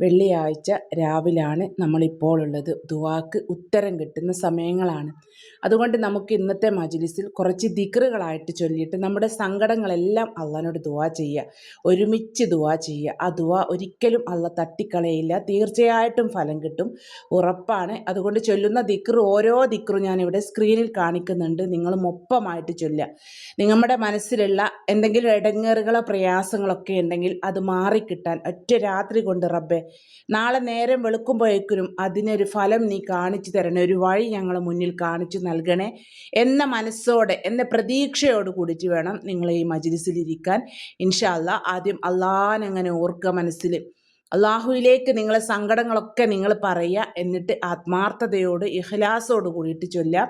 വെള്ളിയാഴ്ച രാവിലാണ് നമ്മളിപ്പോൾ ഉള്ളത് ദുവാക്ക് ഉത്തരം കിട്ടുന്ന സമയങ്ങളാണ്. അതുകൊണ്ട് നമുക്ക് ഇന്നത്തെ മജ്ലിസിൽ കുറച്ച് ദിക്റുകളായിട്ട് ചൊല്ലിയിട്ട് നമ്മുടെ സങ്കടങ്ങളെല്ലാം അള്ളഹാനോട് ദുവാ ചെയ്യുക ഒരുമിച്ച് ദുവാ ചെയ്യുക ആ ദുവാ ഒരിക്കലും അള്ള തട്ടിക്കളയില്ല. തീർച്ചയായിട്ടും ഫലം കിട്ടും. ഉറപ്പാണ്. അതുകൊണ്ട് ചൊല്ലുന്ന ദിക്റ് ഓരോ ദിക്റും ഞാനിവിടെ സ്ക്രീനിൽ കാണിക്കുന്നുണ്ട്. നിങ്ങൾ ഒപ്പമായിട്ട് ചൊല്ലുക. നിങ്ങളുടെ മനസ്സിലുള്ള എന്തെങ്കിലും ഇടങ്ങേറുകളോ പ്രയാസങ്ങളൊക്കെ ഉണ്ടെങ്കിൽ അത് മാറിക്കിട്ടാൻ ഒറ്റ രാത്രി കൊണ്ട് റബ്ബെ നാളെ നേരം വെളുക്കുമ്പോഴേക്കും അതിനൊരു ഫലം നീ കാണിച്ചു തരണേ ഒരു വഴി ഞങ്ങൾ മുന്നിൽ കാണിച്ചു നൽകണേ എന്ന മനസ്സോടെ എന്ന പ്രതീക്ഷയോട് കൂടിയിട്ട് വേണം നിങ്ങൾ ഈ മജ്ലിസിലിരിക്കാൻ ഇൻഷാല്ല ആദ്യം ആദ്യം അള്ളാനങ്ങനെ ഓർക്കുക മനസ്സിൽ അള്ളാഹുവിലേക്ക് നിങ്ങളെ സങ്കടങ്ങളൊക്കെ നിങ്ങൾ പറയുക എന്നിട്ട് ആത്മാർത്ഥതയോട് ഇഹ്ലാസോട് കൂടിയിട്ട് ചൊല്ലുക.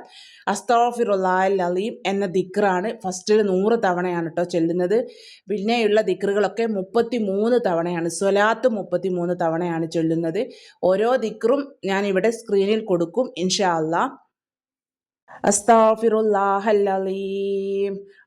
അസ്തോഫിറുല്ലാലീം എന്ന ദിക്റാണ് ഫസ്റ്റിൽ നൂറ് തവണയാണ് കേട്ടോ ചൊല്ലുന്നത്. പിന്നെയുള്ള ദിക്റുകളൊക്കെ മുപ്പത്തി മൂന്ന് തവണയാണ് സ്വലാത്ത് മുപ്പത്തി മൂന്ന് തവണയാണ് ചൊല്ലുന്നത്. ഓരോ ദിക്റും ഞാൻ ഇവിടെ സ്ക്രീനിൽ കൊടുക്കും ഇൻഷാ അള്ളാഹ് അസ്താഫിറുല്ലാഹല്ലീം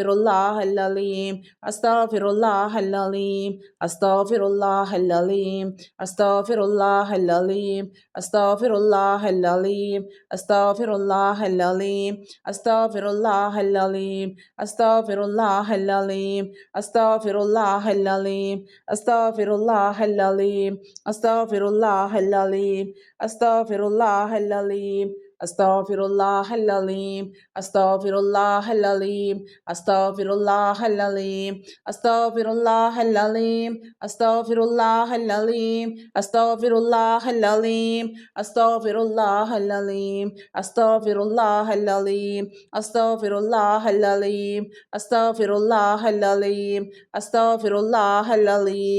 അസ്താഫിറുല്ലാഹ് അല്ലീം അസ്താഫിറുല്ലാഹ് അല്ലീം അസ്താഫിറുല്ലാഹ് അല്ലീം അസ്താഫിറുല്ലാഹ് അല്ലീം അസ്താഫിറുല്ലാഹ് അല്ലീം അസ്താഫിറുല്ലാഹ് അല്ലീം അസ്താഫിറുല്ലാഹ് അല്ലീം അസ്താഫിറുല്ലാഹ് അല്ലീം അസ്താഫിറുല്ലാഹ് അല്ലീം അസ്താഫിറുല്ലാഹ് അല്ലീം അസ്താഫിറുല്ലാഹ് അല്ലീം അസ്താഫിറുല്ലാഹ് അല്ലീം അസ്താഫിറുല്ലാഹൽ അലീം അസ്താഫിറുല്ലാഹൽ അലീം അസ്താഫിറുല്ലാഹൽ അലീം അസ്താഫിറുല്ലാഹൽ അലീം അസ്താഫിറുല്ലാഹൽ അലീം അസ്താഫിറുല്ലാഹൽ അലീം അസ്താഫിറുല്ലാഹൽ അലീം അസ്താഫിറുല്ലാഹൽ അലീം അസ്താഫിറുല്ലാഹൽ അലീം അസ്താഫിറുല്ലാഹൽ അലീം അസ്താഫിറുല്ലാഹൽ അലീം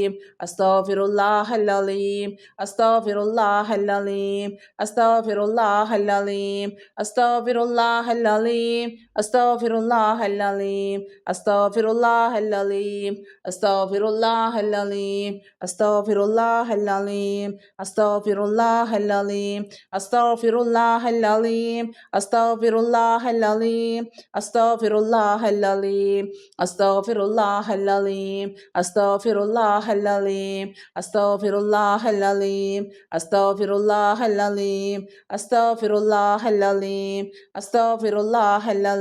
അസ്താഫിറുല്ലാഹൽ അലീം അസ്താഫിറുല്ലാഹൽ അലീം അസ്താഫിറുല്ലാഹൽ അലീം العليم أستغفر الله العليم അസ്തോഫിറുല്ലാഹല്ലീം അസ്തോഫിറുല്ലാഹല്ലീം അസ്തോഫിറുല്ലാഹല്ലീം അസ്തോഫിറുല്ലാഹല്ലീം അസ്തോഫിറുല്ലാഹല്ലീം അസ്തോഫിറുല്ലാഹല്ലീം അസ്തോഫിറുല്ലാഹല്ലീം അസ്തോഫിറുല്ലാഹല്ലീം അസ്തോഫിറുല്ലാഹല്ലീം അസ്തോഫിറുല്ലാഹല്ലീം അസ്തോഫിറുല്ലാഹല്ലീം അസ്തോഫിറുല്ലാഹല്ലീം അസ്തോഫിറുല്ലാഹല്ലീം അസ്തോഫിറുല്ലാഹല്ലീം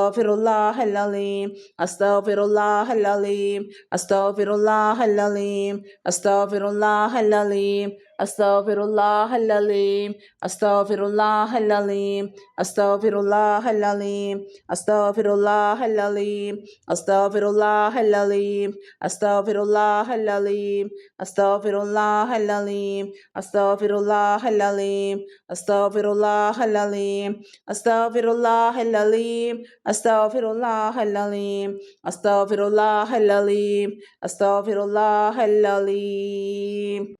Astaghfirullah al-Alim, Astaghfirullah al-Alim, Astaghfirullah al-Alim, Astaghfirullah al-Alim, Astaghfirullah al-alim, astaghfirullah al-alim, astaghfirullah al-alim, astaghfirullah al-alim, astaghfirullah al-alim, astaghfirullah al-alim, astaghfirullah al-alim, astaghfirullah al-alim, astaghfirullah al-alim, astaghfirullah al-alim, astaghfirullah al-alim, astaghfirullah al-alim, astaghfirullah al-alim.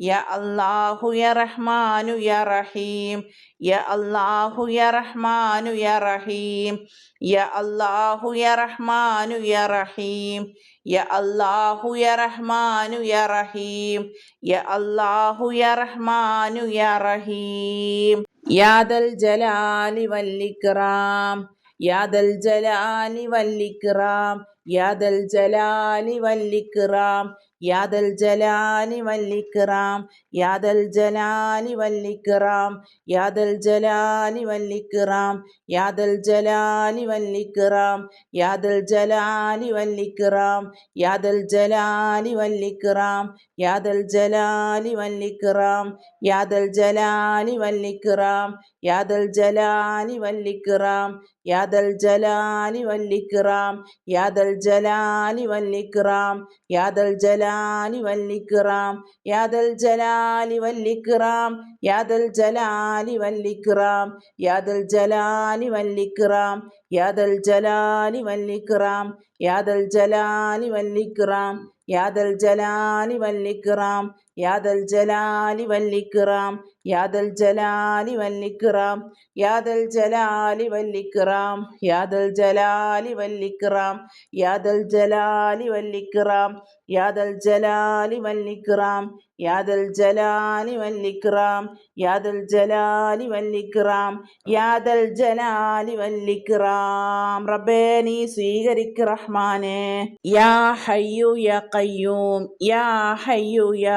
يا الله يا رحمن يا رحيم يا الله يا رحمن يا رحيم يا الله يا رحمن يا رحيم يا الله يا رحمن يا رحيم يا الله يا رحمن يا رحيم يا ذا الجلال والإكرام يا ذا الجلال والإكرام يا ذا الجلال والإكرام യാദൽ Jalali വല്ലിക്കറാം യാദൽ Jalali വല്ലിക്കറാം യാദൽ Jalali വല്ലിക്കറാം യാദൽ Jalali വല്ലിക്കറാം യാദൽ Jalali വല്ലിക്കറാം യാദൽ Jalali വല്ലിക്കറാം യാദൽ Jalali വല്ലിക്കറാം യാദൽ Jalali വല്ലിക്കറാം യാദൽ Jalali വല്ലിക്റാം യാദൽ Jalali വല്ലിക്കറാം യാദൽ Jalali വല്ലിക്കറാം യാദൽ Jalali വല്ലിക്കറാം യാദൽ Jalali വല്ലിക്കറാം യാദൽ Jalali വല്ലിക്കറാം യാദൽ Jalali വല്ലിക്കറാം യാദൽ Jalali വല്ലിക്കറാം യാദൽ Jalali വല്ലിക്കറാം യാദൽ Jalali വല്ലിക്റാം യാദൽ Jalali വല്ലിക്കിറാം യാദൽ Jalali വല്ലിക്കിറാം യാദൽ Jalali വല്ലിക്കിറാം യാദൽ Jalali വല്ലിക്കിറാം യാദൽ Jalali വല്ലിക്കിറാം യാദൽ Jalali വല്ലിക്കിറാം യാദൽ Jalali വല്ലിക്കിറാം യാദൽ Jalali വല്ലിക്കിറാം യാദൽ Jalali വല്ലിക്കിറാം. റബ്ബേ നീ സ്വീകരിക്ക് റഹ്മാനെ. യാ ഹയ്യു യാ ഖയ്യൂം യാ ഹയ്യു യാ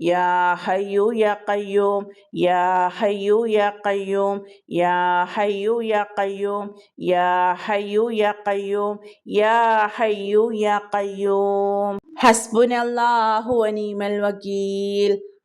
يا حي يا قيوم يا حي يا قيوم يا حي يا قيوم يا حي يا قيوم يا حي يا قيوم. حسبنا الله ونعم الوكيل.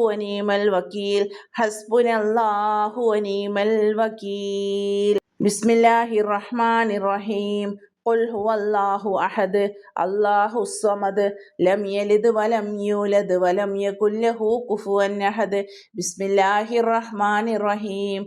يولد ولم يكن له كفوا أحد بسم الله الرحمن الرحيم قل هو الله أحد الله الصمد لم يلد ولم يولد ولم يكن له كفوا أحد بسم الله الرحمن الرحيم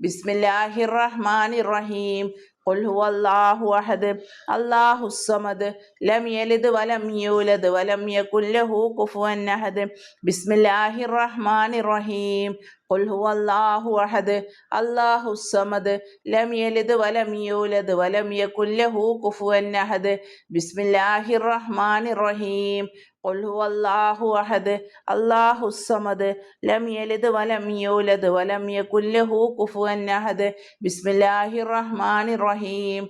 بسم الله الرحمن الرحيم قل هو الله أحد الله الصمد لم يلد ولم يولد ولم يكن له كفوا أحد بسم الله الرحمن الرحيم قل هو الله أحد الله الصمد لم يلد ولم يولد ولم يكن له كفوا أحد بسم الله الرحمن الرحيم അള്ളാഹു അഹദ് അള്ളാഹുസമദ് ലം യലിദ് വലം യൂലദ് വലം യകുല്ലഹു കുഫുവൻ അഹദ്. ബിസ്മില്ലാഹിർ റഹ്മാനിർ റഹീം.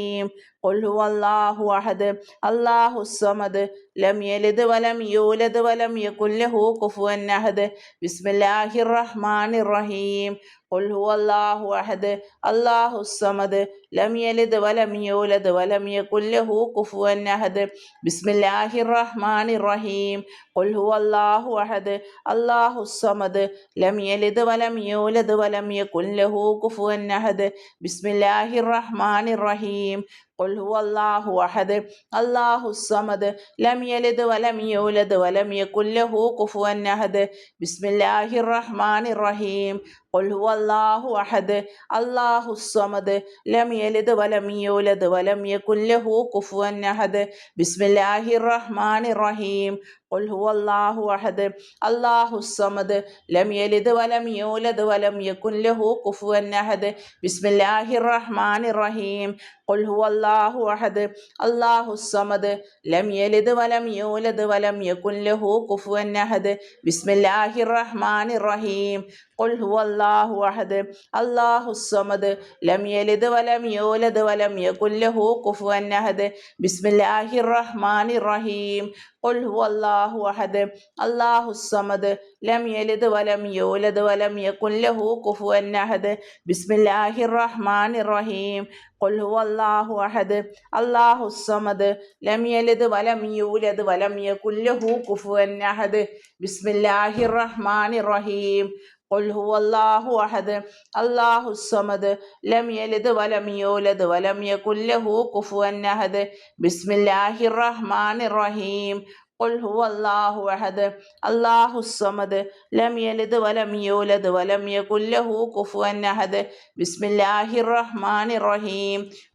team قل هو الله أحد الله الصمد لم يلد ولم يولد ولم يكن له كفوا أحد. بسم الله الرحمن الرحيم. قل هو الله أحد الله الصمد لم يلد ولم يولد ولم يكن له كفوا أحد. بسم الله الرحمن الرحيم. قل هو الله أحد الله الصمد لم يلد ولم يولد ولم يكن له كفوا أحد. بسم الله الرحمن الرحيم. അള്ളാഹു അഹദ് അള്ളാഹു സമദ് ലം യലിദ് വലം യൂലദ് വലം യകുല്ലഹു കുഫുവൻ അഹദ് ബിസ്മില്ലാഹിർ റഹ്മാനിർ റഹീം ഒൽഹു അള്ളാഹു അഹദ് അള്ളാഹു സ്വമദ് ലം യലിദ് വലം യൂലദ് വലം യകുല്ലഹു കുഫുവൻ അഹദ് ബിസ്മില്ലാഹി റഹ്മാനി റഹീം ഒൽഹു അള്ളാഹു അഹദ് അള്ളാഹു സ്വമദ് ലം യലിദ് വലം യൂലദ് വലം യകുല്ലഹു കുഫുവൻ അഹദ് ബിസ്മില്ലാഹി റഹ്മാനി റഹീം ഒൽഹു അള്ളാഹു അഹദ് അള്ളാഹു സ്വമദ് ലം യലിദ് വലം യൂലദ് വലം യകുല്ലഹു കുഫുവൻ അഹദ് ബിസ്മില്ലാഹി റഹ്മാനി റഹീം قل هو الله أحد الله الصمد لم يلد ولم يولد ولم يكن له كفوا أحد. بسم الله الرحمن الرحيم. قل هو الله أحد الله الصمد لم يلد ولم يولد ولم يكن له كفوا أحد. بسم الله الرحمن الرحيم. قل هو الله أحد الله الصمد لم يلد ولم يولد ولم يكن له كفوا أحد. بسم الله الرحمن الرحيم. അള്ളാഹു അഹദ് അള്ളാഹു സമദ് ലം യലിദ് വലം യൂലദ് വലം യകുല്ലഹു കുഫുവൻ അഹദ് ബിസ്മില്ലാഹിർ റഹ്മാനിർ റഹീം قل هو الله أحد الله الصمد لم يلد ولم يولد ولم يكن له كفوا أحد بسم الله الرحمن الرحيم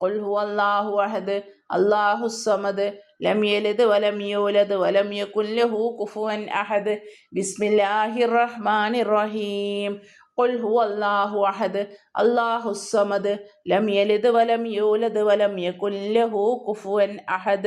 ഖുൽഹു അള്ളാഹു അഹദ് അള്ളാഹു സമദ് ലം യലിദ് വലം യൂലദ് വലം യകുൻ ലഹു കുഫുവൻ അഹദ് ബിസ്മില്ലാഹിർ റഹ്മാനിർ റഹീം قل هو الله أحد الله الصمد لم يلد ولم يولد ولم يكن له كفوا أحد.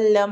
വസല്ലം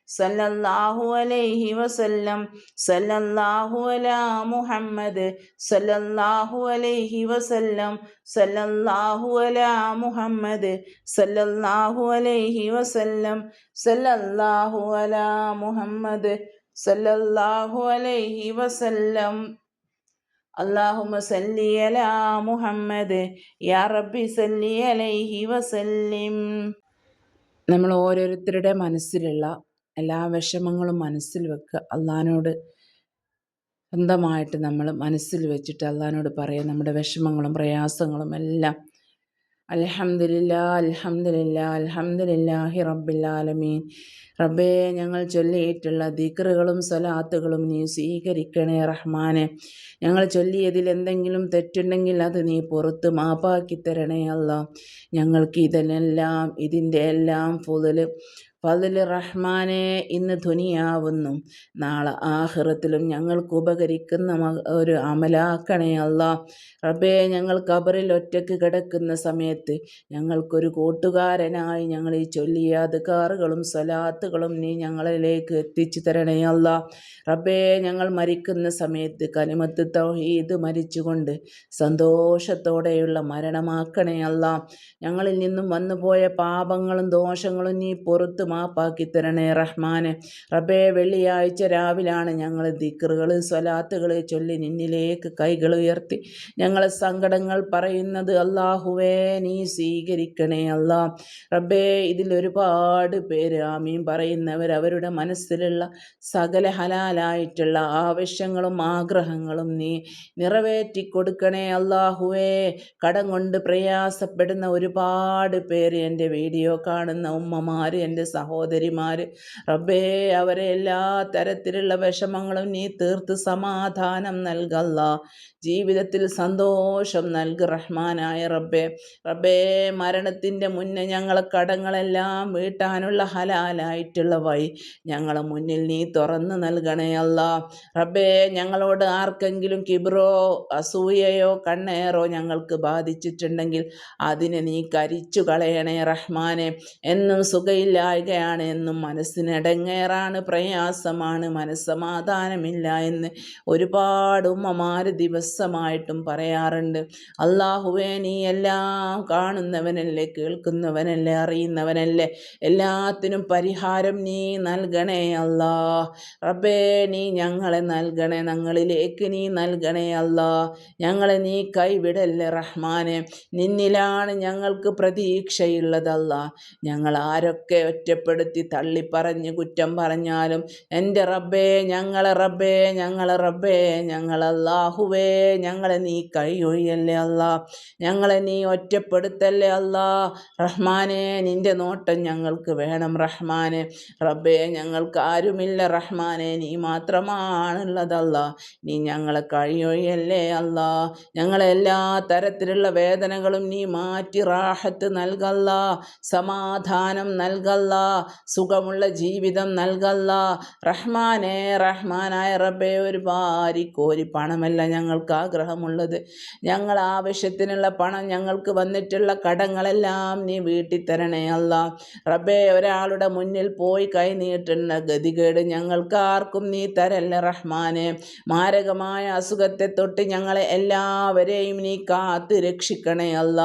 സല്ലല്ലാഹു അലൈഹി വസല്ലം സല്ലല്ലാഹു അലാ മുഹമ്മദ് സല്ലല്ലാഹു അലൈഹി വസല്ലം സല്ലല്ലാഹു അലാ മുഹമ്മദ് സല്ലല്ലാഹു അലൈഹി വസല്ലം സല്ലല്ലാഹു അലാ മുഹമ്മദ് സല്ലല്ലാഹു അലൈഹി വസല്ലം. നമ്മൾ ഓരോരുത്തരുടെ മനസ്സിലുള്ള എല്ലാ വിഷമങ്ങളും മനസ്സിൽ വെക്കുക. അള്ളഹാനോട് സ്വന്തമായിട്ട് നമ്മൾ മനസ്സിൽ വെച്ചിട്ട് അള്ളഹാനോട് പറയാം. നമ്മുടെ വിഷമങ്ങളും പ്രയാസങ്ങളും എല്ലാം. അൽഹംദുലില്ലാ അൽഹംദുലില്ലാഹി റബ്ബിൽ ആലമീൻ. റബ്ബേ ഞങ്ങൾ ചൊല്ലിയിട്ടുള്ള ദിക്റുകളും സ്വലാത്തുകളും നീ സ്വീകരിക്കണേ റഹ്മാനെ. ഞങ്ങൾ ചൊല്ലിയതിൽ എന്തെങ്കിലും തെറ്റുണ്ടെങ്കിൽ അത് നീ പുറത്ത് മാപ്പാക്കി തരണേ അല്ല ഞങ്ങൾക്ക് ഇതിനെല്ലാം ഇതിന്റെ എല്ലാം ഫുതൽ ഫതിൽ റഹ്മാനെ ഇന്ന് ധുനിയാവുന്നു. നാളെ ആഹ്റത്തിലും ഞങ്ങൾക്ക് ഉപകരിക്കുന്ന ഒരു അമലാക്കണേ അല്ല റബ്ബേ ഞങ്ങൾ കബറിൽ ഒറ്റയ്ക്ക് കിടക്കുന്ന സമയത്ത് ഞങ്ങൾക്കൊരു കൂട്ടുകാരനായി ഞങ്ങൾ ഈ ചൊല്ലിയ അധികാറുകളും സ്വലാത്തുകളും നീ ഞങ്ങളിലേക്ക് എത്തിച്ചു തരണേ അല്ല റബ്ബേ ഞങ്ങൾ മരിക്കുന്ന സമയത്ത് കനിമത്ത് തൗഹീദ് മരിച്ചുകൊണ്ട് സന്തോഷത്തോടെയുള്ള മരണമാക്കണേ അല്ല ഞങ്ങളിൽ നിന്നും വന്നുപോയ പാപങ്ങളും ദോഷങ്ങളും നീ പുറത്ത് മാപ്പാക്കി തരണേ റഹ്മാനെ. റബ്ബേ വെള്ളിയാഴ്ച രാവിലാണ് ഞങ്ങൾ ദിക്കറുകൾ സ്വലാത്തുകൾ ചൊല്ലി നിന്നിലേക്ക് കൈകൾ ഉയർത്തി. ഞങ്ങളെ സങ്കടങ്ങൾ പറയുന്നത് അള്ളാഹുവേ നീ സ്വീകരിക്കണേ അല്ലാ. റബ്ബേ ഇതിൽ ഒരുപാട് പേര് ആമീൻ പറയുന്നവർ അവരുടെ മനസ്സിലുള്ള സകല ഹലാലായിട്ടുള്ള ആവശ്യങ്ങളും ആഗ്രഹങ്ങളും നീ നിറവേറ്റി കൊടുക്കണേ അള്ളാഹുവേ കടം കൊണ്ട് പ്രയാസപ്പെടുന്ന ഒരുപാട് പേര് എന്റെ വീഡിയോ കാണുന്ന ഉമ്മമാർ എന്റെ സഹോദരിമാർ റബ്ബേ അവരെ എല്ലാ തരത്തിലുള്ള വിഷമങ്ങളും നീ തീർത്ത് സമാധാനം നൽകല്ല. ജീവിതത്തിൽ സന്തോഷം നൽകു റഹ്മാനായ റബ്ബേ. റബ്ബേ മരണത്തിന്റെ മുന്നേ ഞങ്ങളെ കടങ്ങളെല്ലാം വീട്ടാനുള്ള ഹലാലായിട്ടുള്ള വഴി ഞങ്ങളെ മുന്നിൽ നീ തുറന്നു നൽകണേ അല്ല. റബ്ബേ ഞങ്ങളോട് ആർക്കെങ്കിലും കിബ്രോ അസൂയയോ കണ്ണേറോ ഞങ്ങൾക്ക് ബാധിച്ചിട്ടുണ്ടെങ്കിൽ അതിനെ നീ കരിച്ചു കളയണേ റഹ്മാനെ. എന്നും സുഖയില്ലായ്കയാണ് എന്നും മനസ്സിനിടങ്ങേറാണ് പ്രയാസമാണ് മനസ്സമാധാനമില്ല എന്ന് ഒരുപാട് ഉമ്മമാർ ദിവസമായിട്ടും പറയാറുണ്ട്. അള്ളാഹുവേ നീ എല്ലാം കാണുന്നവനല്ലേ കേൾക്കുന്നവനല്ലേ അറിയുന്നവനല്ലേ? എല്ലാത്തിനും പരിഹാരം നീ നൽകണേ അല്ലാ. റബ്ബേ നീ ഞങ്ങളെ നൽകണേ ഞങ്ങളിലേക്ക് നീ നൽകണേ അല്ലാ. ഞങ്ങളെ നീ കൈവിടല്ലേ റഹ്മാനെ? നിന്നിലാണ് ഞങ്ങൾക്ക് പ്രതീക്ഷയുള്ളതല്ല ഞങ്ങൾ ആരൊക്കെ ഒറ്റപ്പെടുത്തി തള്ളിപ്പറഞ്ഞ് കുറ്റം പറഞ്ഞാലും എന്റെ റബ്ബേ ഞങ്ങളെ റബ്ബേ ഞങ്ങളെ റബ്ബേ ഞങ്ങളല്ലാഹുവേ ഞങ്ങളെ നീ കൈയൊഴിയല്ലേ അല്ല ഞങ്ങളെ നീ ഒറ്റപ്പെടുത്തല്ലേ അല്ല റഹ്മാനെ നിന്റെ നോട്ടം ഞങ്ങൾക്ക് വേണം റഹ്മാനെ റബ്ബേ ഞങ്ങൾക്ക് ആരുമില്ല റഹ്മാനെ നീ മാത്രമാണുള്ളതല്ല നീ ഞങ്ങളെ കഴിയൊഴിയല്ലേ അല്ല ഞങ്ങളെ എല്ലാ തരത്തിലുള്ള വേദനകളും നീ മാറ്റി റാഹത്ത് നൽകല്ല സമാധാനം നൽകല്ല സുഖമുള്ള ജീവിതം നൽകല്ല റഹ്മാനെ റഹ്മാനായ റബ്ബെ ഒരു വാരി കോരി പണമല്ല ഞങ്ങൾക്ക് ആഗ്രഹമുള്ളത്. ഞങ്ങൾ ആവശ്യത്തിനുള്ള പണം ഞങ്ങൾക്ക് വന്നിട്ടുള്ള കടങ്ങളെല്ലാം നീ വീട്ടിൽ തരണേ അല്ല. റബ്ബെ ഒരാളുടെ മുന്നിൽ പോയി കൈ നീട്ടുന്ന ഗതികേട് ഞങ്ങൾക്ക് ആർക്കും നീ തരല്ല റഹ്മാനെ. മാരകമായ അസുഖത്തെ തൊട്ട് ഞങ്ങളെ എല്ലാവരെയും നീ കാത്ത് രക്ഷിക്കണേ അല്ല.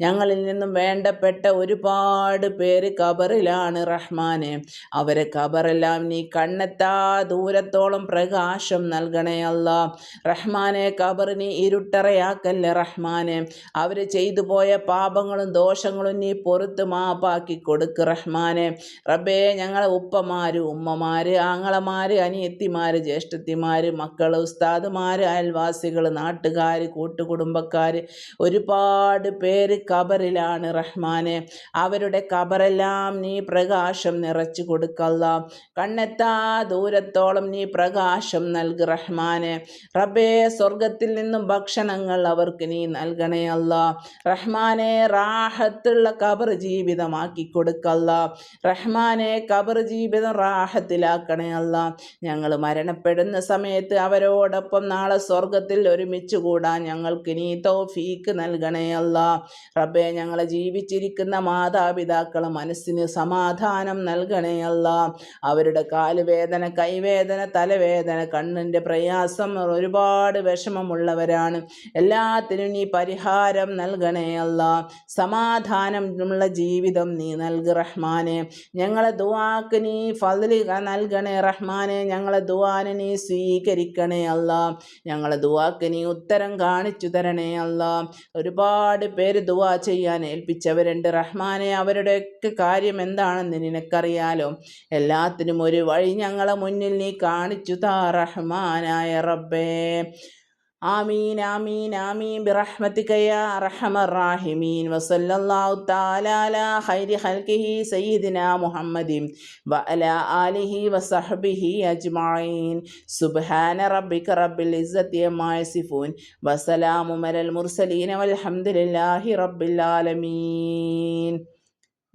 ഞങ്ങളിൽ നിന്നും വേണ്ടപ്പെട്ട ഒരുപാട് പേര് കബറിലാണ് റഹ്മാനെ. അവരെ കബറെല്ലാം നീ കണ്ണെത്താ ദൂരത്തോളം പ്രകാശം നൽകണേ അല്ല. റഹ്മാനെ ഖബറിനെ ഇരുട്ടറയാക്കല്ലേ റഹ്മാനെ. അവർ ചെയ്തു പോയ പാപങ്ങളും ദോഷങ്ങളും നീ പുറത്ത് മാപ്പാക്കി കൊടുക്ക് റഹ്മാനെ. റബ്ബേ ഞങ്ങളെ ഉപ്പമാർ ഉമ്മമാർ ആങ്ങളമാർ അനിയത്തിമാർ ജ്യേഷ്ഠത്തിമാർ മക്കൾ ഉസ്താദുമാർ അയൽവാസികൾ നാട്ടുകാർ കൂട്ടുകുടുംബക്കാർ ഒരുപാട് പേര് കബറിലാണ് റഹ്മാനെ. അവരുടെ കബറെല്ലാം നീ പ്രകാശം നിറച്ചു കൊടുക്കല്ല. കണ്ണെത്താ ദൂരത്തോളം നീ പ്രകാശം നൽകി റഹ്മാനെ. റബ്ബേ സ്വർഗത്തിൽ നിന്നും ഭക്ഷണങ്ങൾ അവർക്ക് നീ നൽകണേ അല്ല. റഹ്മാനെ റാഹത്തുള്ള കബർ ജീവിതമാക്കി കൊടുക്കല്ല. റഹ്മാനെ കബർ ജീവിതം റാഹത്തിലാക്കണേ അല്ല. ഞങ്ങൾ മരണപ്പെടുന്ന സമയത്ത് അവരോടൊപ്പം നാളെ സ്വർഗത്തിൽ ഒരുമിച്ച് കൂടാൻ ഞങ്ങൾക്ക് നീ തോഫീക്ക് നൽകണേ അല്ല. റബ്ബെ ഞങ്ങളെ ജീവിച്ചിരിക്കുന്ന മാതാപിതാക്കൾ മനസ്സിന് സമാധാനം നൽകണേ അല്ല. അവരുടെ കാലുവേദന കൈവേദന തലവേദന കണ്ണിന്റെ പ്രയാസം ഒരുപാട് വിഷമമുള്ളവരാണ്. എല്ലാത്തിനും നീ പരിഹാരം നൽകണേ അല്ല. സമാധാനമുള്ള ജീവിതം നീ നൽക റഹ്മാനെ. ഞങ്ങളെ ദുവാക്ക് നീ ഫതിൽ നൽകണേ റഹ്മാനെ. ഞങ്ങളെ ദുവാനെ നീ സ്വീകരിക്കണേ അല്ല. ഞങ്ങളെ ദുവാക്ക് നീ ഉത്തരം കാണിച്ചു തരണേ അല്ല. ഒരുപാട് പേര് ദുവാ ചെയ്യാൻ ഏൽപ്പിച്ചവരുണ്ട് റഹ്മാനെ. അവരുടെയൊക്കെ കാര്യം എന്താണെന്ന് എന്താണെന്ന് നിനക്കറിയാലോ? എല്ലാത്തിനും ഒരു വഴി ഞങ്ങളെ മുന്നിൽ നീ കാണിച്ചു താ റഹ്മാനായ റബ്ബേ. ആമീൻ ആമീൻ ആമീൻ. ബിറഹ്മത്തിക യാ അർഹമർ റാഹിമീൻ വസല്ലല്ലാഹു തആല അലാ ഖൈരി ഖൽഖിഹി സയ്യിദിനാ മുഹമ്മദിൻ വഅലാ ആലിഹി വസഹ്ബിഹി അജ്മഈൻ. സുബ്ഹാന റബ്ബിക റബ്ബിൽ ഇസ്സത്തി അമ്മാ യസിഫൂൻ. വസലാമുൻ അലൽ മുർസലീൻ വൽഹംദുലില്ലാഹി റബ്ബിൽ ആലമീൻ.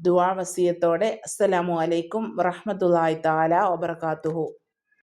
ദുവാവസിയത്തോടെ അസ്സലാമു അലൈക്കും വറഹമത്തുള്ളാഹി താല വബറകാതുഹു